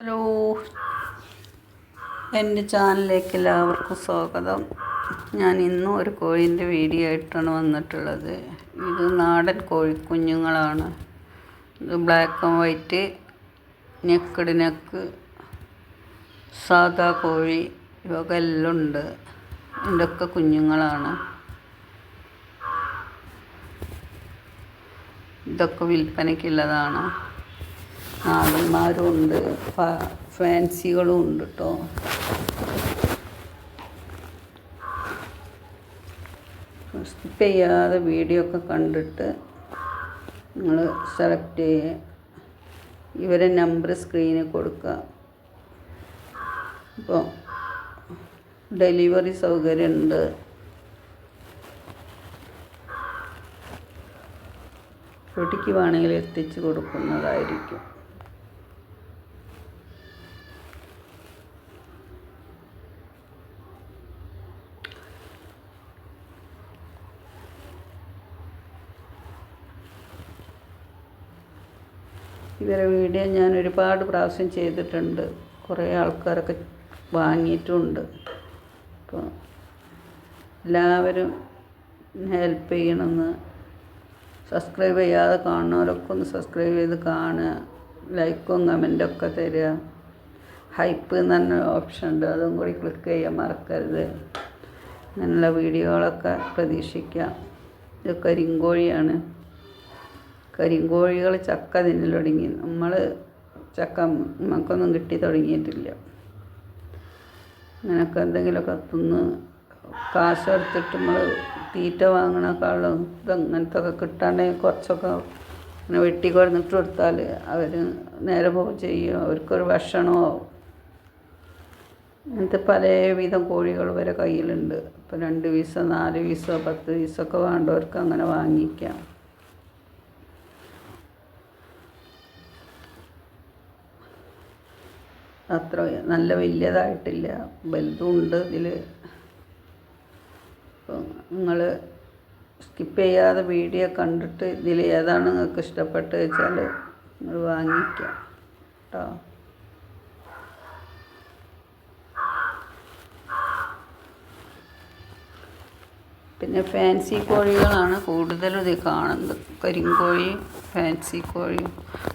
Hello. എന്റെ ചാനലിലേക്ക് എല്ലാവർക്കും സ്വാഗതം. ഞാൻ ഇന്നും ഒരു കോഴീന്റെ വീഡിയോ ആയിട്ടാണ് വന്നിട്ടുള്ളത്. ഇത് നാടൻ കോഴിക്കുഞ്ഞുങ്ങളാണ്. ഇത് black and white naked neck സാദാ കോഴി ഇവയൊക്കെ എല്ലാം ഉണ്ട്. ഇതൊക്കെ കുഞ്ഞുങ്ങളാണ്. ഇതൊക്കെ വിൽപ്പനയ്ക്കുള്ളതാണ് നാടന്മാരും ഉണ്ട് ഫാൻസികളും ഉണ്ട് കേട്ടോ സ്കിപ്പ് ചെയ്യാതെ വീഡിയോ ഒക്കെ കണ്ടിട്ട് നിങ്ങൾ സെലക്ട് ചെയ്യുക ഇവരെ നമ്പർ സ്ക്രീനിൽ കൊടുക്കുക ഇപ്പോൾ ഡെലിവറി സൗകര്യമുണ്ട് വീട്ടിലേക്ക് വേണമെങ്കിൽ എത്തിച്ചു കൊടുക്കുന്നതായിരിക്കും. ഇവരെ വീഡിയോ ഞാൻ ഒരുപാട് പ്രാവശ്യം ചെയ്തിട്ടുണ്ട്. കുറേ ആൾക്കാരൊക്കെ വാങ്ങിയിട്ടുമുണ്ട് അപ്പോൾ എല്ലാവരും ഹെൽപ്പ് ചെയ്യണമെന്ന് സബ്സ്ക്രൈബ് ചെയ്യാതെ കാണുന്നവരൊക്കെ ഒന്ന് സബ്സ്ക്രൈബ് ചെയ്ത് കാണുക. ലൈക്കും കമന്റൊക്കെ തരിക. ഹൈപ്പ് എന്ന് പറഞ്ഞ ഓപ്ഷൻ ഉണ്ട്. അതും കൂടി ക്ലിക്ക് ചെയ്യാൻ മറക്കരുത്. അങ്ങനെയുള്ള വീഡിയോകളൊക്കെ പ്രതീക്ഷിക്കാം. ഇത് കരിങ്കോഴിയാണ് കരിങ്കോഴികൾ ചക്ക തിന്നൽ തുടങ്ങി. നമ്മൾ ചക്ക നമുക്കൊന്നും കിട്ടി തുടങ്ങിയിട്ടില്ല. അങ്ങനെയൊക്കെ എന്തെങ്കിലുമൊക്കെ തിന്ന് കാശ് എടുത്തിട്ട് നമ്മൾ തീറ്റ വാങ്ങണേക്കാളും ഇത് അങ്ങനത്തെ ഒക്കെ കിട്ടാണ്ടെങ്കിൽ കുറച്ചൊക്കെ ഇങ്ങനെ വെട്ടി കൊടുത്തിട്ട് കൊടുത്താൽ അവർ നേരെ പോകും ചെയ്യും. അവർക്കൊരു ഭക്ഷണമോ അങ്ങനത്തെ പലവിധം കോഴികൾ വരെ കയ്യിലുണ്ട്. ഇപ്പം രണ്ട് പീസോ നാല് പീസോ പത്ത് പീസൊക്കെ വേണ്ടവർക്ക് അങ്ങനെ വാങ്ങിക്കാം. അത്ര നല്ല വലിയതായിട്ടില്ല. വലുതും ഉണ്ട് ഇതിൽ നിങ്ങൾ സ്കിപ്പ് ചെയ്യാതെ വീഡിയോ കണ്ടിട്ട് ഇതിൽ ഏതാണ് നിങ്ങൾക്ക് ഇഷ്ടപ്പെട്ട് വെച്ചാൽ നിങ്ങൾ വാങ്ങിക്കാം. കേട്ടോ പിന്നെ ഫാൻസി കോഴികളാണ് കൂടുതലും ഇത് കാണുന്നത്. കരിങ്കോഴി ഫാൻസി കോഴി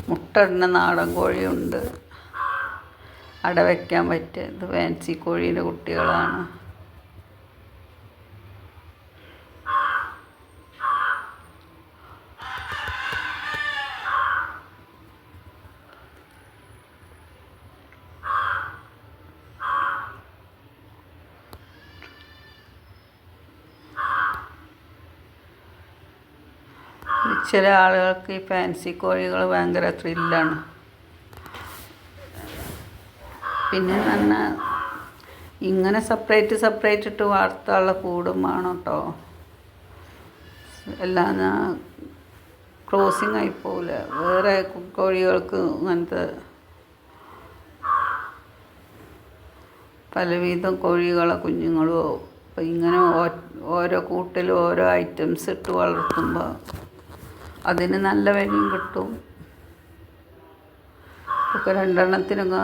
മുട്ടയിടുന്ന നാടൻ കോഴിയുണ്ട്. അട വയ്ക്കാൻ പറ്റുക ഇത് ഫാൻസി കോഴീന്റെ കുട്ടികളാണ്. ചില ആളുകൾക്ക് ഈ ഫാൻസി കോഴികൾ ഭയങ്കര ത്രില്ലാണ് പിന്നെ നന്ന ഇങ്ങനെ സെപ്പറേറ്റ് സെപ്പറേറ്റ് ഇട്ട് വളർത്താനുള്ള കൂടും വേണം കേട്ടോ എല്ലാം ക്രോസിങ് ആയി പോകില്ല വേറെ കോഴികൾക്ക് അങ്ങനത്തെ പലവിധം കോഴികളെ കുഞ്ഞുങ്ങളും. അപ്പം ഇങ്ങനെ ഓരോ കൂട്ടിലും ഓരോ ഐറ്റംസ് ഇട്ട് വളർത്തുമ്പോൾ അതിന് നല്ല വിലയും കിട്ടും ഒക്കെ രണ്ടെണ്ണത്തിനൊക്കെ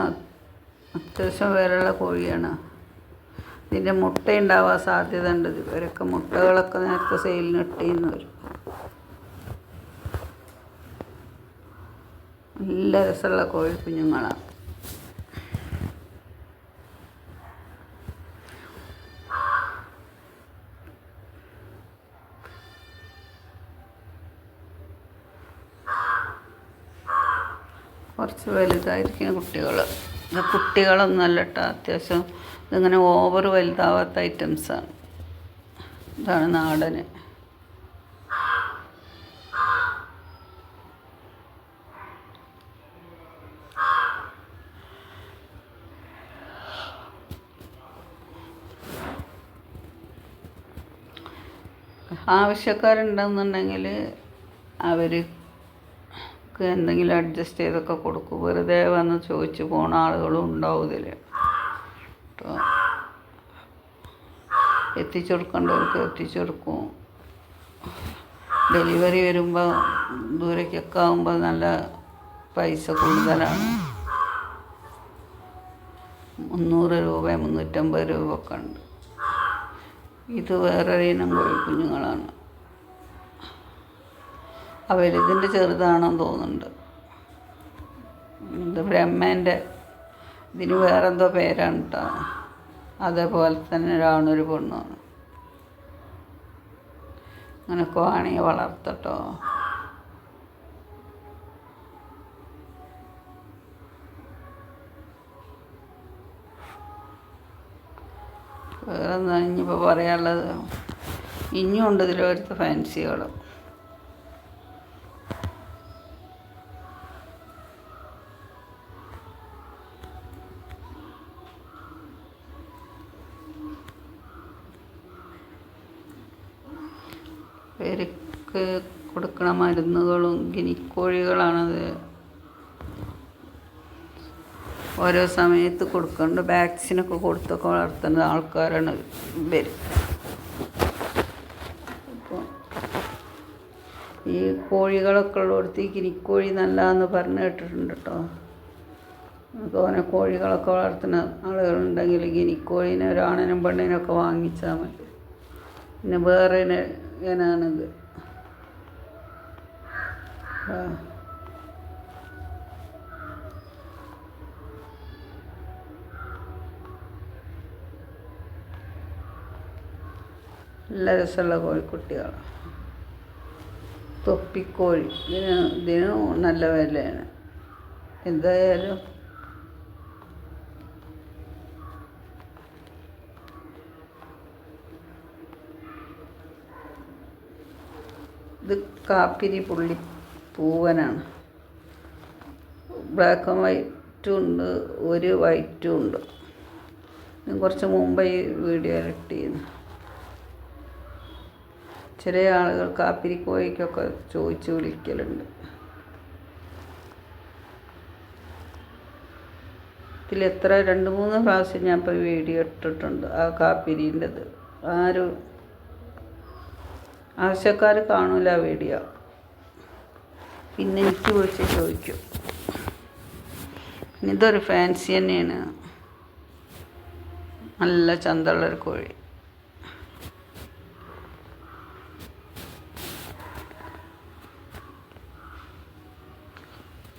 അത്യാവശ്യം വിലയുള്ള കോഴിയാണ്. ഇതിന്റെ മുട്ട ഉണ്ടാവാൻ സാധ്യത ഉണ്ട് ഇവരൊക്കെ മുട്ടകളൊക്കെ നേരത്തെ സെയിലിന് ഇട്ടിന്ന് വരും. നല്ല രസമുള്ള കോഴി കുഞ്ഞുങ്ങളാണ് കുറച്ച് വലുതായിരിക്കും കുട്ടികൾ ഇത് കുട്ടികളൊന്നും അല്ല കേട്ടോ അത്യാവശ്യം ഇതിങ്ങനെ ഓവർ വലുതാവാത്ത ഐറ്റംസാണ് ഇതാണ് നാടന്. ആവശ്യക്കാരുണ്ടെന്നുണ്ടെങ്കിൽ അവർ എന്തെങ്കിലും അഡ്ജസ്റ്റ് ചെയ്തൊക്കെ കൊടുക്കും. വെറുതെ വന്ന് ചോദിച്ചു പോണ ആളുകളും ഉണ്ടാവില്ല കേട്ടോ എത്തിച്ചു കൊടുക്കേണ്ടവർക്ക് എത്തിച്ചു കൊടുക്കും ഡെലിവറി വരുമ്പോൾ ദൂരേക്കൊക്കെ ആകുമ്പോൾ നല്ല പൈസ കൂടുതലാണ്. മുന്നൂറ് രൂപ മുന്നൂറ്റമ്പത് രൂപ ഒക്കെ ഉണ്ട്. ഇത് വേറൊരു ഇനം കോഴിക്കുഞ്ഞുങ്ങളാണ് ആ വലുതിന്റെ ചെറുതാണെന്ന് തോന്നുന്നുണ്ട്. ഇത് ബ്രഹ്മേന്റെ ഇതിന് വേറെന്തോ പേരാണ് കേട്ടോ അതേപോലെ തന്നെ ഒരാണൊരു പെണ്ണാണ്. അങ്ങനെയൊക്കെ വേണമെങ്കിൽ വളർത്തട്ടോ വേറെ എന്താ ഇനിയിപ്പോൾ പറയാനുള്ളത്? ഇനിയും ഉണ്ട് ഇതിലൊരുത്ത ഫാൻസികൾ ഇവർക്ക് കൊടുക്കണ മരുന്നുകളും ഗിനിക്കോഴികളാണത്. ഓരോ സമയത്ത് കൊടുക്കേണ്ട. വാക്സിനൊക്കെ കൊടുത്തൊക്കെ വളർത്തുന്ന ആൾക്കാരാണ് ഇവർ ഈ കോഴികളൊക്കെ ഉള്ളിടത്ത് ഈ ഗിനിക്കോഴി നല്ലതെന്ന് പറഞ്ഞു കേട്ടിട്ടുണ്ട് കേട്ടോ തോനെ കോഴികളൊക്കെ വളർത്തുന്ന ആളുകളുണ്ടെങ്കിൽ ഗിനിക്കോഴീനെ ഒരാണിനും പെണ്ണിനൊക്കെ വാങ്ങിച്ചാൽ മതി. പിന്നെ വേറെ ഇന- ഇനാണിത്. നല്ല രസമുള്ള കോഴിക്കുട്ടികളാണ് തൊപ്പിക്കോഴി. ഇതിന് ഇതിന് നല്ല വിലയാണ്. എന്തായാലും ഇത് കാപ്പിരി പുള്ളി പൂവനാണ്. ബ്ലാക്ക് ആൻഡ് വൈറ്റും ഉണ്ട്. ഒരു വൈറ്റും ഉണ്ട്. കുറച്ച് മുമ്പ് ഈ വീഡിയോ ചെയ്യുന്നു ചില ആളുകൾ കാപ്പിരി കോഴിക്കൊക്കെ ചോദിച്ച് വിളിക്കലുണ്ട്. ഇതിൽ എത്ര രണ്ട് മൂന്ന് പ്രാവശ്യം ഞാൻ ഇപ്പോൾ വീഡിയോ ഇട്ടിട്ടുണ്ട് ആ കാപ്പിരീന്റെത്. ആരും ആവശ്യക്കാർ കാണൂല വീഡിയോ പിന്നെ എനിക്ക് വിളിച്ച് ചോദിക്കും. ഇതൊരു ഫാൻസി തന്നെയാണ്. നല്ല ചന്തമുള്ളൊരു കോഴി.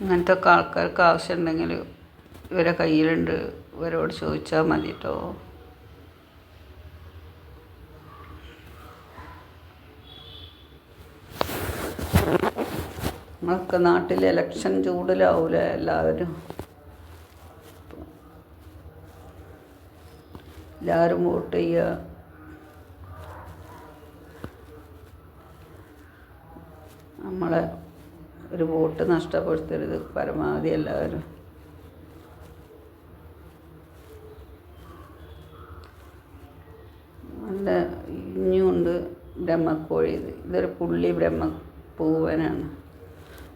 ഇങ്ങനത്തെ ഒക്കെ ആൾക്കാർക്ക് ആവശ്യമുണ്ടെങ്കിൽ ഇവരെ കയ്യിലുണ്ട്. ഇവരോട് ചോദിച്ചാൽ മതി കേട്ടോ നമ്മളൊക്കെ നാട്ടിൽ ഇലക്ഷൻ ചൂടിലാവൂലേ എല്ലാവരും. എല്ലാവരും വോട്ട് ചെയ്യുക നമ്മളെ ഒരു വോട്ട് നഷ്ടപ്പെടുത്തരുത് പരമാവധി എല്ലാവരും. നല്ല ഇനിയുണ്ട് ബ്രഹ്മക്കോഴി ഇത്. ഇതൊരു പുള്ളി ബ്രഹ്മ പൂവനാണ്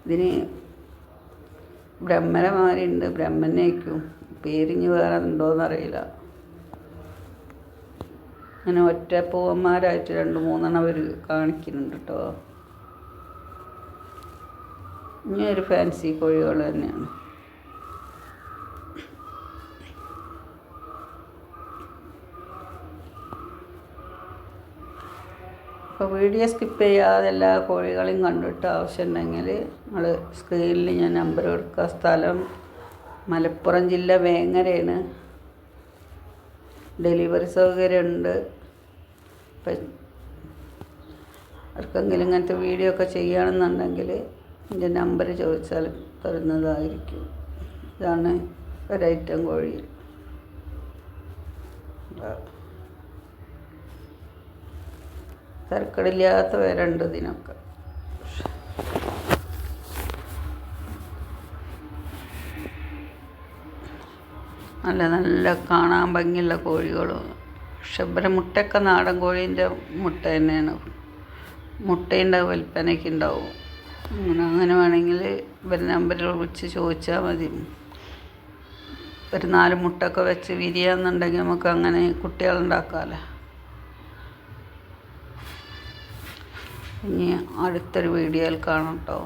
ഇതിന് ബ്രഹ്മനമാരുണ്ട് ബ്രഹ്മനേക്കും പേരിഞ്ഞ് വേറെ ഉണ്ടോയെന്നറിയില്ല അങ്ങനെ ഒറ്റ പൂവന്മാരായിട്ട് രണ്ട് മൂന്നെണ്ണം അവർ കാണിക്കുന്നുണ്ട് കേട്ടോ ഇനി ഒരു ഫാൻസി കോഴികൾ തന്നെയാണ്. അപ്പോൾ വീഡിയോ സ്കിപ്പ് ചെയ്യാതെ എല്ലാ കോഴികളെയും കണ്ടിട്ട് ആവശ്യമുണ്ടെങ്കിൽ നിങ്ങൾ സ്ക്രീനിൽ ഞാൻ നമ്പർ കൊടുക്കുക. സ്ഥലം മലപ്പുറം ജില്ല വേങ്ങരയാണ്. ഡെലിവറി സൗകര്യമുണ്ട്. ആർക്കെങ്കിലും ഇങ്ങനത്തെ വീഡിയോ ഒക്കെ ചെയ്യുകയാണെന്നുണ്ടെങ്കിൽ എന്റെ നമ്പർ ചോദിച്ചാൽ തരുന്നതായിരിക്കും. ഇതാണ് ഒരൈറ്റം കോഴി. തരക്കടില്ലാത്ത വിരണ്ട് ഇതിനൊക്കെ. നല്ല നല്ല കാണാൻ ഭംഗിയുള്ള കോഴികളും. പക്ഷെ ഇവരെ മുട്ടയൊക്കെ നാടൻ കോഴീന്റെ മുട്ട തന്നെയാണ്. മുട്ടയുണ്ട് വിൽപ്പനയ്ക്ക് ഉണ്ടാവും. അങ്ങനെ അങ്ങനെ വേണമെങ്കിൽ ഇവരെ നമ്പറിൽ വിളിച്ച് ചോദിച്ചാൽ മതി. ഒരു നാല് മുട്ടൊക്കെ വെച്ച് വിരിയാന്നുണ്ടെങ്കിൽ നമുക്ക് അങ്ങനെ കുട്ടികളുണ്ടാക്കാമല്ലോ. ഇനി അടുത്തൊരു വീഡിയോയിൽ കാണാം കേട്ടോ.